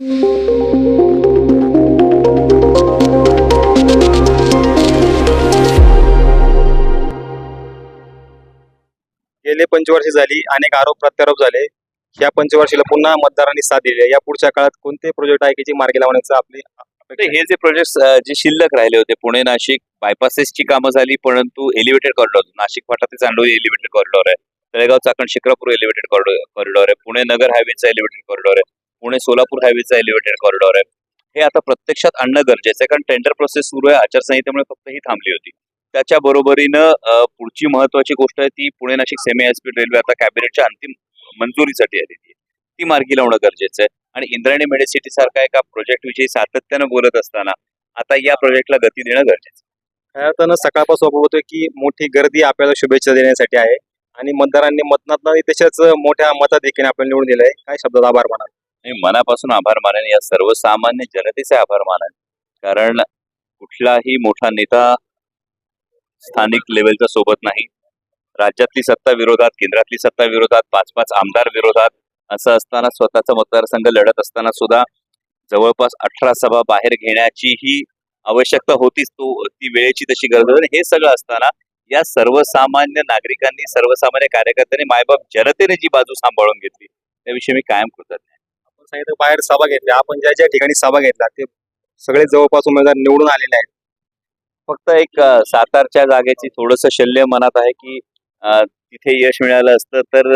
गेले पंचवर्षी झाली अनेक आरोप प्रत्यारोप झाले. या पंचवर्षीला पुन्हा मतदारांनी साथ दिली. या पुढच्या काळात कोणते प्रोजेक्ट आहे की जे मार्गी लावण्याचं आपली हे जे प्रोजेक्ट जे शिल्लक राहिले होते पुणे नाशिक बायपासेसची कामं झाली परंतु एलिव्हेटेड कॉरिडॉर नाशिक फाटा ते चांडोली एलिव्हेटेड कॉरिडॉर आहे. तळेगाव चाकण शिक्रापूर एलिव्हेटेड कॉरिडॉर आहे. पुणे नगर हायवेचा एलिव्हेटेड कॉरिडॉर आहे. पुणे सोलापूर हायवेचा एलिव्हेटेड कॉरिडॉर आहे. हे आता प्रत्यक्षात आणणं गरजेचं आहे कारण टेंडर प्रोसेस सुरू आहे आचारसंहितेमुळे फक्त ही थांबली होती. त्याच्या बरोबरीनं पुढची महत्वाची गोष्ट आहे ती Pune Nashik semi high speed railway आता कॅबिनेटच्या अंतिम मंजुरीसाठी आलेली आहे. ती मार्गी लावणं गरजेचं आहे. आणि इंद्रायणी मेडिसिटी सारखा एका प्रोजेक्ट विषयी सातत्यानं बोलत असताना आता या प्रोजेक्टला गती देणं गरजेचं आहे. खऱ्या अर्थानं सकाळपासून आपण की मोठी गर्दी आपल्याला शुभेच्छा देण्यासाठी आहे. आणि मतदारांनी मतदानात तशाच मोठ्या मताधिक्याने आपल्याला निवडून दिलंय. काय शब्दात आभार माना मनापासून आभार मानेन. या सर्वसामान्य जनतेचे आभार मानेन. कारण कुठलाही मोठा नेता स्थानिक लेवलच्या सोबत नाही. राज्यातली सत्ता विरोधात केंद्रातली सत्ता विरोधात पाच पाच आमदार विरोधात असं असताना स्वतःचा मतदारसंघ लढत असताना सुद्धा जवळपास अठरा सभा बाहेर घेण्याची ही आवश्यकता होतीच. तो ती वेळेची तशी गरज होती. हे सगळं असताना या सर्वसामान्य नागरिकांनी सर्वसामान्य कार्यकर्त्यांनी मायबाप जनतेने जी बाजू सांभाळून घेतली त्याविषयी मी कायम कृतज्ञ आपण सांगितलं बाहेर सभा घेतल्या. आपण ज्या ज्या ठिकाणी सभा घेतल्या ते सगळे जवळपास उमेदवार निवडून आलेले आहेत. फक्त एक सातारच्या जागेची थोडस शल्य मनात आहे की तिथे यश मिळालं असतं तर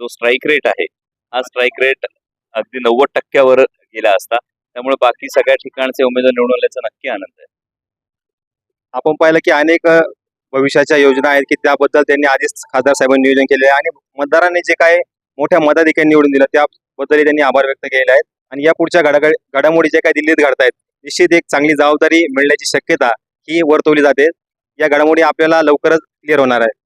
जो स्ट्राईक रेट आहे हा स्ट्राईक रेट अगदी नव्वद टक्क्यावर गेला असता. त्यामुळे बाकी सगळ्या ठिकाणचे उमेदवार निवडून आल्याचा नक्की आनंद आहे. आपण पाहिलं की अनेक भविष्याच्या योजना आहेत की त्याबद्दल त्यांनी आधीच खासदार साहेबांनी नियोजन केले आणि मतदारांनी जे काय मोठ्या मताधिकारी निवडून दिलं त्याबद्दलही त्यांनी आभार व्यक्त केले आहेत आणि या पुढच्या घडाघड घडामोडी जे काही दिल्लीत घडतायत निश्चित एक चांगली जबाबदारी मिळण्याची शक्यता ही वर्तवली जाते. या घडामोडी आपल्याला लवकरच क्लिअर होणार आहे.